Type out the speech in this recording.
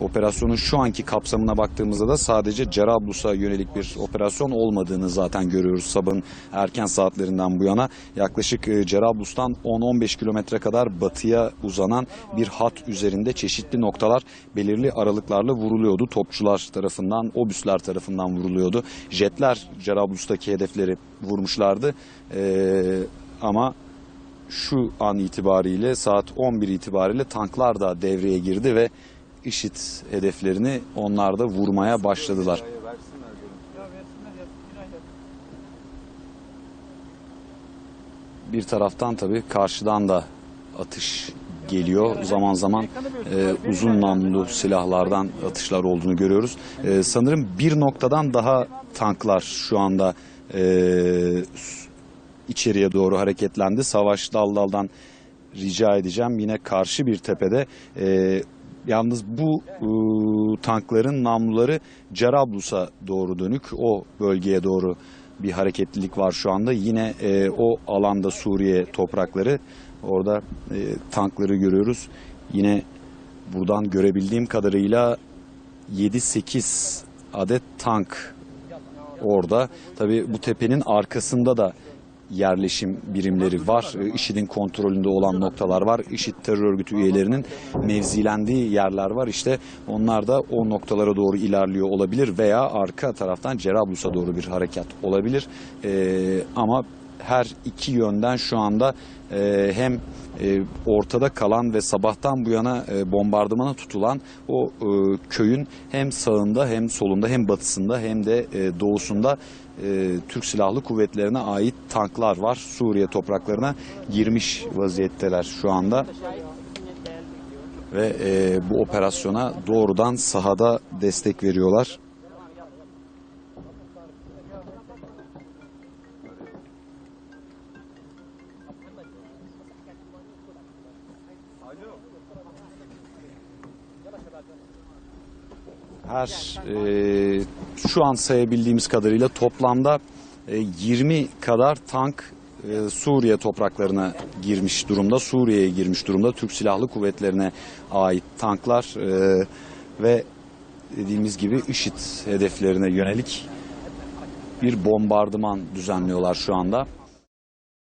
operasyonun şu anki kapsamına baktığımızda da sadece Cerablus'a yönelik bir operasyon olmadığını zaten görüyoruz sabahın erken saatlerinden bu yana. Yaklaşık e, Cerablus'tan 10-15 kilometre kadar batıya uzanan bir hat üzerinde çeşitli noktalar belirli aralıklarla vuruluyordu. Topçular tarafından, obüsler tarafından vuruluyordu. Jetler Cerablus'taki hedefleri vurmuşlardı. Ee, ama şu an itibariyle saat 11 itibariyle tanklar da devreye girdi ve IŞİD hedeflerini onlar da vurmaya başladılar. Bir taraftan tabii karşıdan da atış geliyor. Zaman zaman e, uzun namlulu silahlardan atışlar olduğunu görüyoruz. E, sanırım bir noktadan daha tanklar şu anda e, içeriye doğru hareketlendi. Savaş Daldal'dan rica edeceğim. Yine karşı bir tepede e, yalnız bu e, tankların namluları Cerablus'a doğru dönük. O bölgeye doğru bir hareketlilik var şu anda. Yine e, o alanda Suriye toprakları. Orada e, tankları görüyoruz. Yine buradan görebildiğim kadarıyla 7-8 adet tank orada. Tabii bu tepenin arkasında da yerleşim birimleri var. IŞİD'in kontrolünde olan noktalar var. IŞİD terör örgütü üyelerinin mevzilendiği yerler var. İşte onlar da o noktalara doğru ilerliyor olabilir veya arka taraftan Cerablus'a doğru bir harekat olabilir. Ee, ama her iki yönden şu anda e, hem e, ortada kalan ve sabahtan bu yana e, bombardımana tutulan o e, köyün hem sağında hem solunda hem batısında hem de e, doğusunda e, Türk Silahlı Kuvvetlerine ait tanklar var. Suriye topraklarına girmiş vaziyetteler şu anda. Ve e, bu operasyona doğrudan sahada destek veriyorlar. Her e, şu an sayabildiğimiz kadarıyla toplamda e, 20 kadar tank e, Suriye topraklarına girmiş durumda. Suriye'ye girmiş durumda. Türk Silahlı Kuvvetlerine ait tanklar e, ve dediğimiz gibi IŞİD hedeflerine yönelik bir bombardıman düzenliyorlar şu anda.